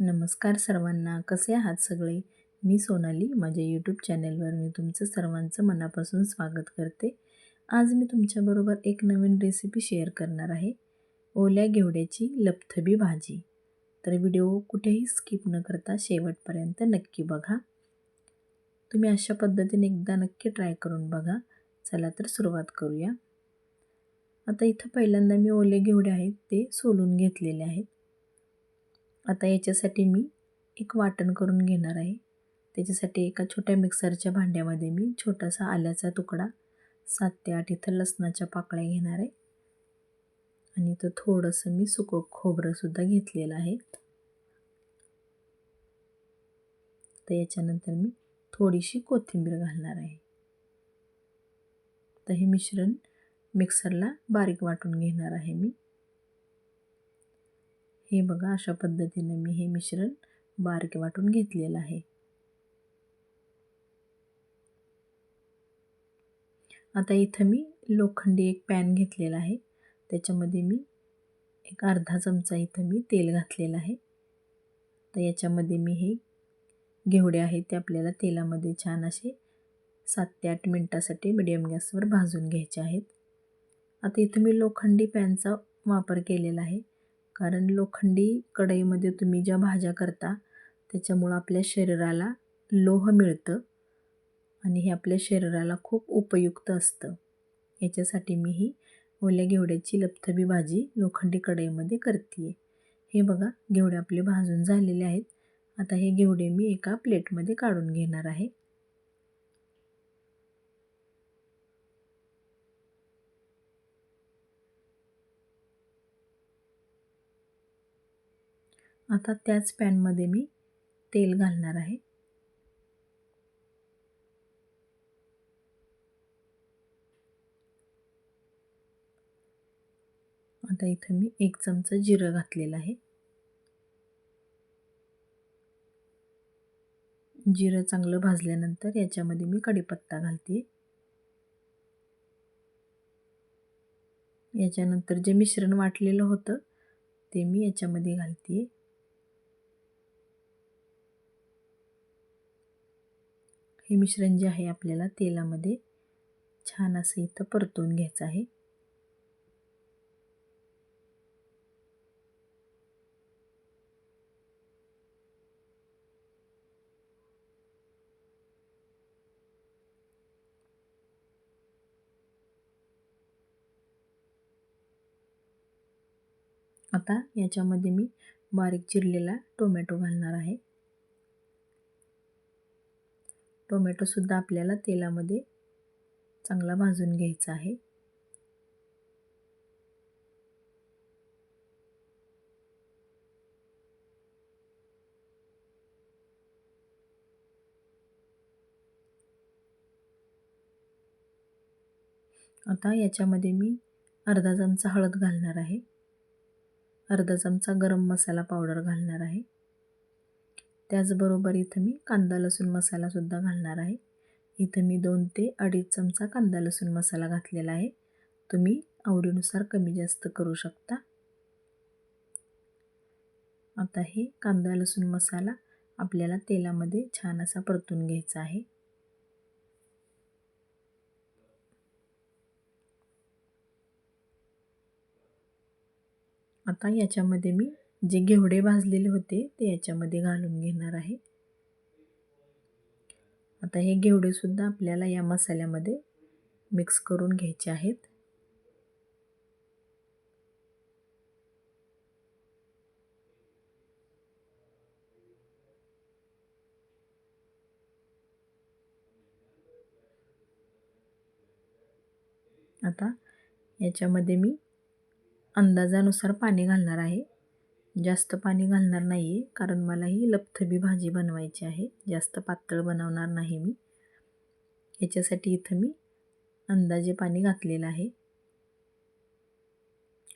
नमस्कार सर्वांना कसे आहात सगळे? मी सोनाली माझ्या यूट्यूब चॅनेलवर मी तुमचं सर्वांचं मनापासून स्वागत करते. आज मी तुमच्याबरोबर एक नवीन रेसिपी शेअर करणार आहे. ओल्या घेवड्याची लपथबी भाजी. तर व्हिडिओ कुठेही स्किप न करता शेवटपर्यंत नक्की बघा. तुम्ही अशा पद्धतीने एकदा नक्की ट्राय करून बघा. चला तर सुरुवात करूया. आता इथं पहिल्यांदा मी ओले घेवडे आहेत ते सोलून घेतलेले आहेत. आता याच्यासाठी मी एक वाटण करून घेणार आहे. त्याच्यासाठी एका छोट्या मिक्सरच्या भांड्यामध्ये मी छोटासा आल्याचा तुकडा सात ते आठ इथं लसणाच्या पाकळ्या घेणार आहे. आणि तो थोडंसं मी सुकं खोबरंसुद्धा घेतलेलं आहे. तर याच्यानंतर मी थोडीशी कोथिंबीर घालणार आहे. तर हे मिश्रण मिक्सरला बारीक वाटून घेणार आहे मी. हे बघा अशा पद्धतीने मी हे मिश्रण बारीक वाटून घेतलेलं आहे. आता इथं मी लोखंडी एक पॅन घेतलेला आहे. त्याच्यामध्ये मी एक अर्धा चमचा इथं मी तेल घातलेलं आहे. तर याच्यामध्ये मी हे घेवडे आहेत ते आपल्याला तेलामध्ये छान असे सात ते आठ मिनटासाठी मिडियम गॅसवर भाजून घ्यायचे आहेत. आता इथं मी लोखंडी पॅनचा वापर केलेला आहे. कारण लोखंडी कढईमध्ये तुम्ही ज्या भाज्या करता त्याच्यामुळं आपल्या शरीराला लोह मिळतं आणि हे आपल्या शरीराला खूप उपयुक्त असतं. याच्यासाठी मी ही ओल्या घेवड्याची लपथबी भाजी लोखंडी कढईमध्ये करते हे बघा घेवडे आपले भाजून झालेले आहेत. आता हे घेवडे मी एका प्लेटमध्ये काढून घेणार आहे. आता त्याच पॅनमध्ये मी तेल घालणार आहे. आता इथं मी एक चमचा जिरं घातलेलं आहे. जिरं चांगलं भाजल्यानंतर याच्यामध्ये मी कढीपत्ता घालते. याच्यानंतर जे मिश्रण वाटलेलं होतं ते मी याच्यामध्ये घालते. हे मिश्रण जे आहे आपल्याला तेलामध्ये छान असं इथं परतून घ्यायचं आहे. आता याच्यामध्ये मी बारीक चिरलेला टोमॅटो घालणार आहे. टोमॅटोसुद्धा आपल्याला तेलामध्ये चांगला भाजून घ्यायचा आहे. आता याच्यामध्ये मी अर्धा चमचा हळद घालणार आहे. अर्धा चमचा गरम मसाला पावडर घालणार आहे. त्याचबरोबर इथं मी कांदा लसूण मसालासुद्धा घालणार आहे. इथं मी दोन ते अडीच चमचा कांदा लसूण मसाला घातलेला आहे. तुम्ही आवडीनुसार कमी जास्त करू शकता. आता हे कांदा लसूण मसाला आपल्याला तेलामध्ये छान असा परतून घ्यायचा आहे. आता याच्यामध्ये मी जे घेवडे भाजलेले होते ते याच्यामध्ये घालून घेणार आहे. आता हे घेवडेसुद्धा आपल्याला या मसाल्यामध्ये मिक्स करून घ्यायचे आहेत. आता याच्यामध्ये मी अंदाजानुसार पाणी घालणार आहे. जास्त पाणी घालणार नाही आहे कारण मला ही लपथबी भाजी बनवायची आहे. जास्त पातळ बनवणार नाही मी. याच्यासाठी इथं मी अंदाजे पाणी घातलेलं आहे.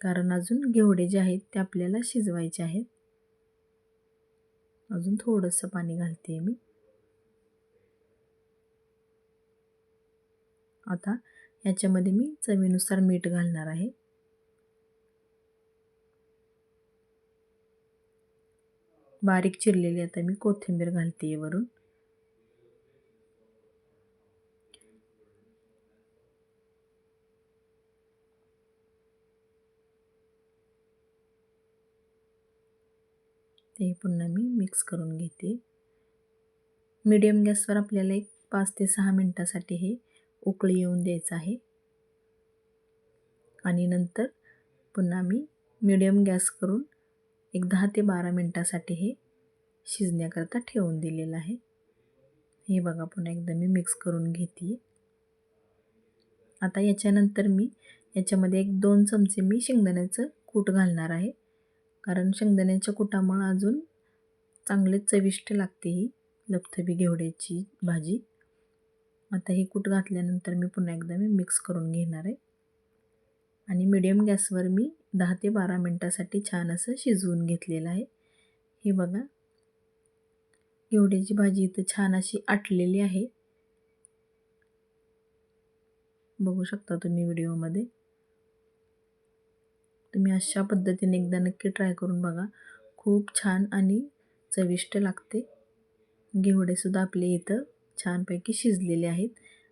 कारण अजून घेवडे जे आहेत ते आपल्याला शिजवायचे आहेत. अजून थोडंसं पाणी घालते मी. आता याच्यामध्ये मी चवीनुसार मीठ घालणार आहे. बारीक चिरलेली आता मी कोथिंबीर घालते आहे वरून. ते पुन्हा मी मिक्स करून घेते. मीडियम गॅसवर आपल्याला एक पाच ते सहा मिनटासाठी हे उकळी येऊन द्यायचं आहे. आणि नंतर पुन्हा मी मीडियम गॅस करून एक दहा ते बारा मिनटासाठी हे शिजण्याकरता ठेवून दिलेलं आहे. हे बघा पुन्हा एकदा मी मिक्स करून घेते आता याच्यानंतर मी याच्यामध्ये एक दोन चमचे मी शेंगदाण्याचं कूट घालणार आहे. कारण शेंगदाण्याच्या कुटामुळं अजून चांगले चविष्ट लागते ही लपथबी घेवड्याची भाजी. आता हे कूट घातल्यानंतर मी पुन्हा एकदा मी मिक्स करून घेणार आहे. आणि मिडियम गॅसवर मी दहा ते बारा मिनटासाठी छान असं शिजवून घेतलेलं आहे. हे बघा. घेवड्याची भाजी इथं छान अशी आटलेली आहे. बघू शकता तुम्ही व्हिडिओमध्ये. तुम्ही अशा पद्धतीने एकदा नक्की ट्राय करून बघा. खूप छान आणि चविष्ट लागते. घेवडेसुद्धा आपले इथं छानपैकी शिजलेले आहेत.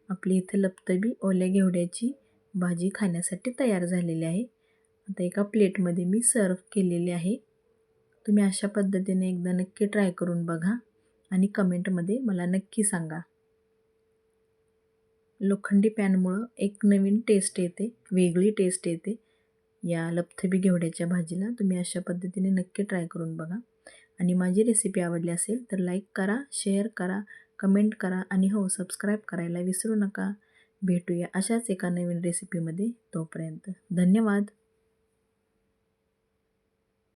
आपली इथं लपतबी ओल्या घेवड्याची भाजी खाण्यासाठी तयार झालेली आहे. आता एका प्लेटमध्ये मी सर्व केलेली आहे. तुम्ही अशा पद्धतीने एकदा नक्की ट्राय करून बघा आणि कमेंटमध्ये मला नक्की सांगा. लोखंडी पॅनमुळं एक नवीन टेस्ट येते वेगळी टेस्ट येते. या लपथबी घेवड्याच्या भाजीला तुम्ही अशा पद्धतीने नक्की ट्राय करून बघा. आणि माझी रेसिपी आवडली असेल तर लाईक करा शेअर करा कमेंट करा आणि हो सबस्क्राईब करायला विसरू नका. भेटूया अशाच एका नवीन रेसिपीमध्ये तोपर्यंत. धन्यवाद.